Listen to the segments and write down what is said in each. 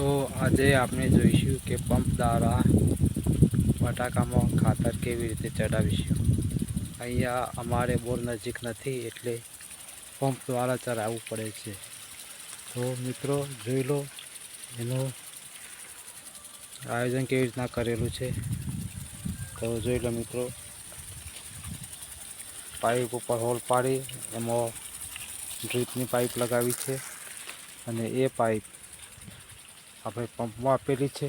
તો આજે આપણે જોઈશું કે પંપ દ્વારા બટાકામાં ખાતર કેવી રીતે ચડાવીશું અહીંયા અમારે બોર નજીક નથી એટલે પંપ દ્વારા ચડાવવું પડે છે. તો મિત્રો, જોઈ લો, એનું આયોજન કેવી રીતના કરેલું છે. તો જોઈ લો મિત્રો, પાઇપ ઉપર હોલ પાડી, એમાં ડ્રીપની પાઇપ લગાવી છે અને એ પાઇપ આપણે પંપમાં આપેલી છે.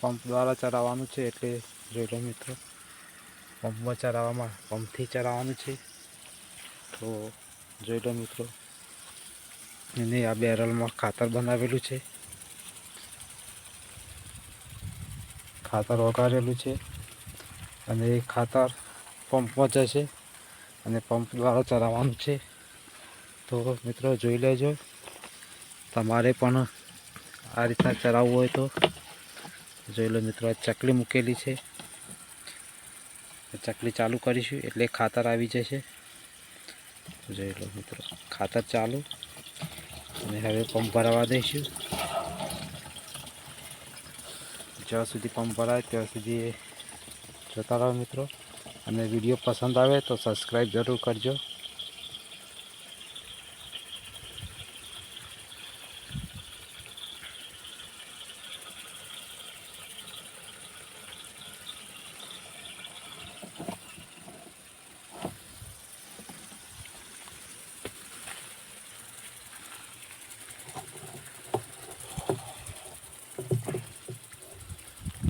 પંપ દ્વારા ચલાવવાનું છે એટલે જોઈ લો મિત્રો પંપમાં ચલાવવામાં પંપથી ચલાવવાનું છે. તો જોઈ લો મિત્રો, એને આ બેરલમાં ખાતર બનાવેલું છે. ખાતર વગાડેલું છે અને એ ખાતર પંપમાં જશે અને પંપ દ્વારા ચલાવવાનું છે. તો મિત્રો જોઈ લેજો, તમારે પણ આ રીતના ચલાવવું હોય તો. જોઈ લો મિત્રો, આ ચકલી મૂકેલી છે. ચકલી ચાલુ કરીશું એટલે ખાતર આવી જશે. જોઈ લો મિત્રો, ખાતર ચાલુ. અને હવે પંપ ભરાવા દઈશું. જ્યાં સુધી પંપ ભરાય ત્યાં સુધી જોતા રહો મિત્રો. અને વીડિયો પસંદ આવે તો સબસ્ક્રાઈબ જરૂર કરજો.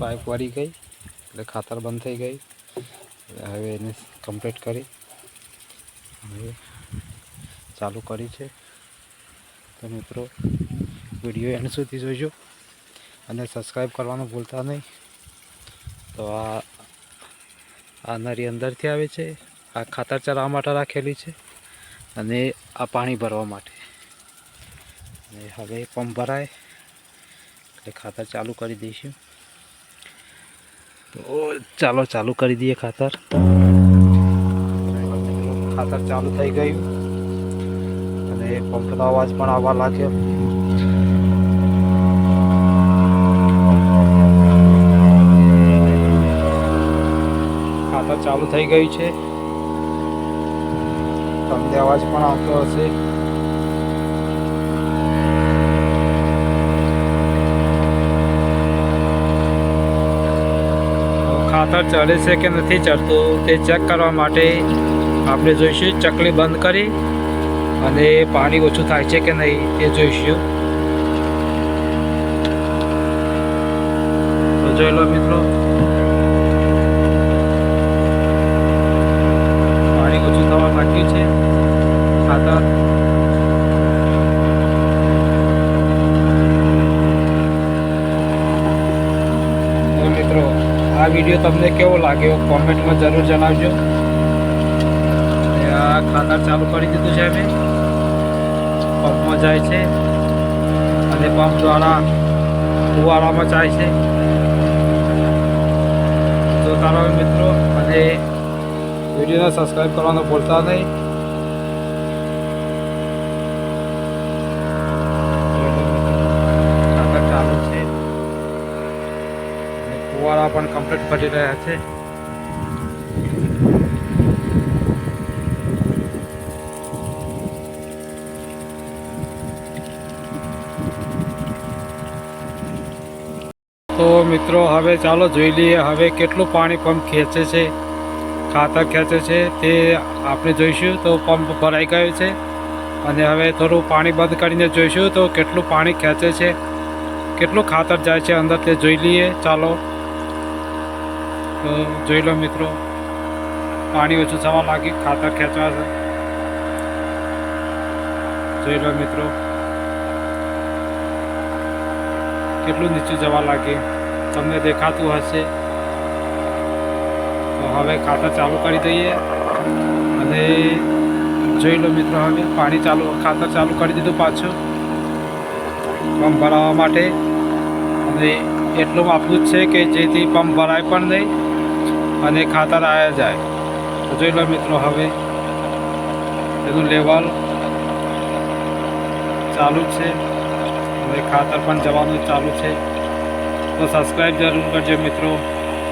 પાઇપ વળી ગઈ, એટલે ખાતર બંધ થઈ ગઈ. હવે એને કમ્પ્લીટ કરી હવે ચાલુ કરી છે. તો મિત્રો, વીડિયો એન્ડ સુધી જોજો અને સબસ્ક્રાઈબ કરવાનું ભૂલતા નહીં. તો આ આ નરી અંદરથી આવે છે, આ ખાતર ચલાવવા માટે રાખેલી છે અને આ પાણી ભરવા માટે. અને હવે પંપ ભરાય, એટલે ખાતર ચાલુ કરી દઈશું. ચાલો, ચાલુ કરી દઈએ ખાતર. ખાતર ચાલુ થઈ ગયું. અને પંપનો અવાજ પણ આવવા લાગ્યો. ખાતર ચાલુ થઈ ગયું છે. તમને અવાજ પણ આવતો હશે. ખાતર ચડે છે કે નથી ચડતું તે ચેક કરવા માટે આપણે જોઈશું. ચકલી બંધ કરી અને પાણી ઓછું થાય છે કે નહીં તે જોઈશું. તો જોઈ લો મિત્રો. પાણી ઓછું થવા લાગ્યું છે. ખાતર તો મિત્રો આ વીડિયો તમને કેવો લાગ્યો? કોમેન્ટમાં જરૂર જણાવજો. આ ખાતર ચાલુ કરી દીધું છે અમે પંપમાં જાય છે. અને પંપ દ્વારા ફુવારામાં જાય છે. તો તારા મિત્રો, અને વિડીયોને સબસ્ક્રાઈબ કરવાનું ભૂલતા નહીં ખાતર ચાલુ છે અને ફુવારા પણ કમ્પ્લીટ કરી રહ્યા છે. તો મિત્રો, હવે ચાલો જોઈ લઈએ, હવે કેટલું પાણી પંપ ખેંચે છે, ખાતર ખેંચે છે, તે આપણે જોઈશું. તો પંપ ભરાઈ ગયો છે અને હવે થોડું પાણી બંધ કરીને જોઈશું તો કેટલું પાણી ખેંચે છે, કેટલું ખાતર જાય છે, અંદર તે જોઈ લઈએ. ચાલો. તો જોઈ લો મિત્રો. પાણી ઓછું થવા લાગ્યું ખાતર ખેંચવા છે. જોઈ લો મિત્રો. કેટલું નીચું જવા લાગે. તમને દેખાતું હશે. તો હવે ખાતર ચાલુ કરી દઈએ. અને જોઈ લો મિત્રો, હવે પાણી ચાલુ, ખાતર ચાલુ કરી દીધું પાછું. પંપ ભરાવવા માટે. અને એટલું આપવું જ છે કે જેથી પંપ ભરાય પણ નહીં. અને ખાતર આવ્યા જાય. તો જોઈ લો મિત્રો હવે એનું લેવલ ચાલુ છે. અને ખાતર પણ જવાનું ચાલુ છે. તો સબસ્ક્રાઈબ જરૂર કરજો મિત્રો.